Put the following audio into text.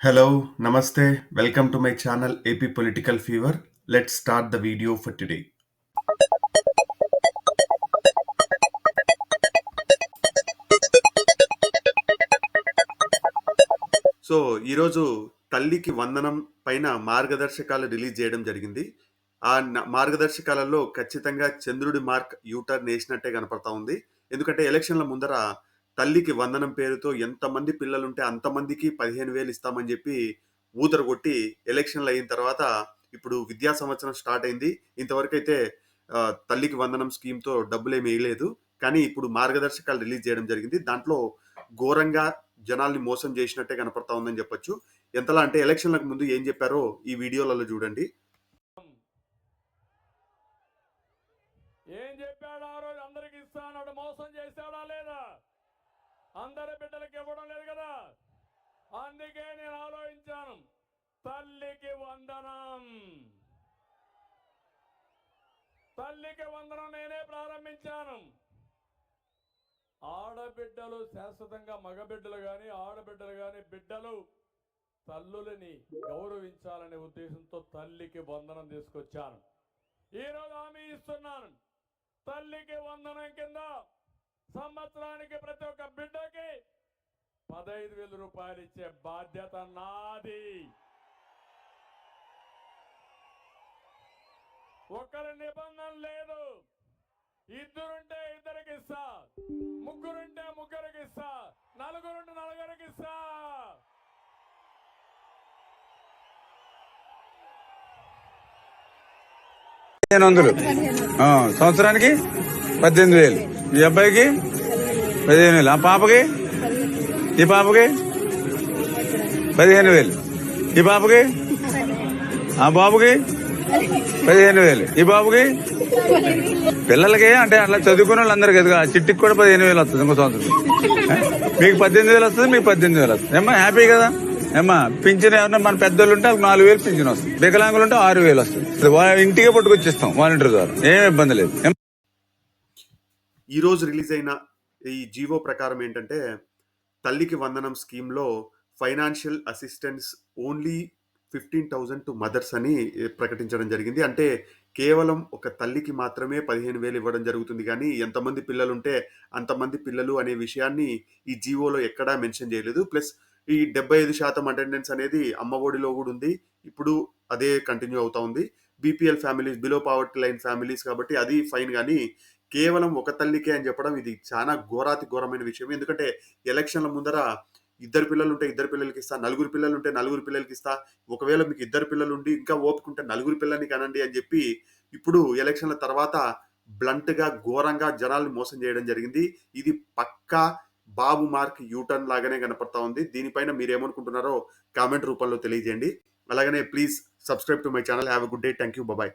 Hello namaste welcome to my channel AP political fever let start the video for today so ఈరోజు తల్లికి వందనం పైన మార్గదర్శకాలు release చేయడం జరిగింది. ఆ మార్గదర్శకాలలో ఖచ్చితంగా చంద్రుడి మార్క్ యూటర్న్ వేసినట్టే కనపడతా ఉంది. ఎందుకంటే ఎలక్షన్ల ముందర తల్లికి వందనం పేరుతో ఎంతమంది పిల్లలుంటే అంతమందికి పదిహేను వేలు ఇస్తామని చెప్పి ఊదర కొట్టి ఎలక్షన్లు అయిన తర్వాత ఇప్పుడు విద్యా సంవత్సరం స్టార్ట్ అయింది. ఇంతవరకు అయితే తల్లికి వందనం స్కీమ్తో డబ్బులు ఏమి వేయలేదు కానీ ఇప్పుడు మార్గదర్శకాలు రిలీజ్ చేయడం జరిగింది. దాంట్లో ఘోరంగా జనాల్ని మోసం చేసినట్టే కనపడతా ఉందని చెప్పొచ్చు. ఎంతలా అంటే ఎలక్షన్లకు ముందు ఏం చెప్పారో ఈ వీడియోలలో చూడండి. అందరి బిడ్డలకి ఇవ్వడం లేదు కదా? అందుకే నేను ఆలోచించాను తల్లికి వందనం. తల్లికి వందనం నేనే ప్రారంభించాను. ఆడబిడ్డలు శాశ్వతంగా మగబిడ్డలు గాని ఆడబిడ్డలు గాని బిడ్డలు తల్లులని గౌరవించాలనే ఉద్దేశంతో తల్లికి వందనం తీసుకొచ్చాను. ఈ రోజు హామీ ఇస్తున్నాను. తల్లికి వందనం కింద సంవత్సరానికి ప్రతి ఒక్క బిడ్డకి పదహైదు వేల రూపాయలు ఇచ్చే బాధ్యత నాది. ఒకరి నిబంధన లేదు. ఇద్దరుంటే ఇద్దరికి ఇస్తా. ముగ్గురుంటే ముగ్గురికి ఇస్తా. నలుగురుంటే నలుగురికి ఇస్తా. పదిహేను వందలు. సంవత్సరానికి పద్దెనిమిది వేలు. ఈ అబ్బాయికి? పదిహేను వేలు. ఆ పాపకి? ఈ పాపకి? పదిహేను వేలు. ఈ పాపకి? ఆ బాబుకి? పదిహేను వేలు. ఈ బాబుకి? పిల్లలకి అంటే అట్లా చదువుకున్న వాళ్ళందరికీ ఎదుగు. ఆ చిట్టికి కూడా పదిహేను వేలు వస్తుంది ఇంకో సంవత్సరం. మీకు పద్దెనిమిది వేలు వస్తుంది మీకు పద్దెనిమిది వేలు వస్తుంది. ఏమ్మా హ్యాపీ కదా? ఏమ్మా పింఛన్ ఎవరన్నా మన పెద్దోళ్ళు ఉంటే నాలుగు వేలు పింఛన్ వస్తుంది. వికలాంగులు ఉంటే ఆరు వేలు వస్తుంది. ఇంటికే పట్టుకొచ్చిస్తాం వాలంటీర్ ద్వారా. ఏం ఇబ్బంది లేదు. ఈరోజు రిలీజ్ అయిన ఈ జీవో ప్రకారం ఏంటంటే తల్లికి వందనం స్కీమ్లో financial assistance only fifteen thousand to mothers అని ప్రకటించడం జరిగింది. అంటే కేవలం ఒక తల్లికి మాత్రమే పదిహేను వేలు ఇవ్వడం జరుగుతుంది కానీ ఎంతమంది పిల్లలు ఉంటే అంతమంది పిల్లలు అనే విషయాన్ని ఈ జీవోలో ఎక్కడా మెన్షన్ చేయలేదు. ప్లస్ ఈ డెబ్బై ఐదు శాతం అటెండెన్స్ అనేది అమ్మ ఒడిలో కూడా ఉంది. ఇప్పుడు అదే కంటిన్యూ అవుతా ఉంది. BPL families below poverty line families కాబట్టి అది ఫైన్ కానీ కేవలం ఒక తల్లికే అని చెప్పడం ఇది చాలా ఘోరాతి ఘోరమైన విషయం ఎందుకంటే ఎలక్షన్ల ముందర ఇద్దరు పిల్లలు ఉంటే ఇద్దరు పిల్లలకి ఇస్తా నలుగురు పిల్లలు ఉంటే నలుగురు పిల్లలకి ఇస్తా ఒకవేళ మీకు ఇద్దరు పిల్లలు ఉండి ఇంకా ఓపుకుంటే నలుగురు పిల్లల్ని కనండి అని చెప్పి ఇప్పుడు ఎలక్షన్ల తర్వాత బ్లంట్గా ఘోరంగా జనాల్ని మోసం చేయడం జరిగింది. ఇది పక్కా బాబు మార్క్ యూటర్న్ లాగానే కనపడతా ఉంది. దీనిపైన మీరేమనుకుంటున్నారో కామెంట్ రూపంలో తెలియజేయండి. అలాగనే please subscribe to my channel. Have a good day. Thank you bye.